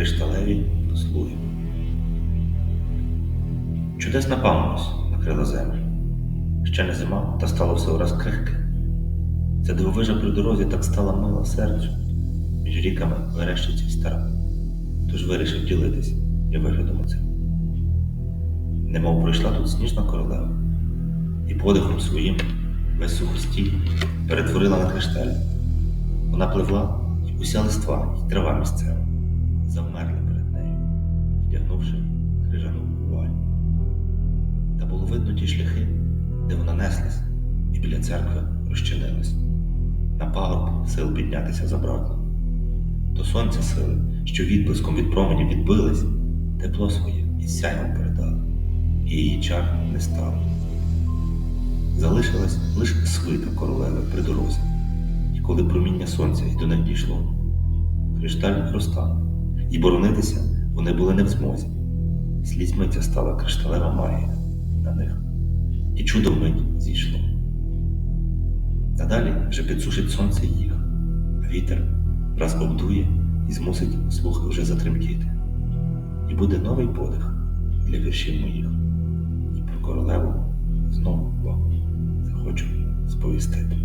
кришталеві послуги. Чудесна пам'ять накрила землю. Ще не зима, та стало все враз крихке. Ця дивовижа при дорозі так стала мила серцю. Між ріками верещиться й стара. Тож вирішив ділитись і виглядом цим. Немов пройшла тут сніжна королева, і подихом своїм весь сухостій перетворила на кришталь. Вона пливла, і уся листва, і трава місцева завмерли перед нею, вдягнувши крижану вуаль. Та було видно ті шляхи, де вона неслась, і біля церкви розчинилась. На пагорб сил піднятися забракло. До сонця сили, що відблиском від променів відбились, тепло своє і сяйвом передали, і її чар не стало. Залишилась лише свита королеви при дорозі, і коли проміння сонця й до них дійшло, кришталь розтанув, і боронитися вони були не в змозі. Слізьми ця стала кришталева магія на них, і чудо вмить зійшло. Надалі вже підсушить сонце їх, вітер раз обдує і змусить слух вже затремтіти. І буде новий подих для віршів моїх, і про королеву знову вам захочу сповістити.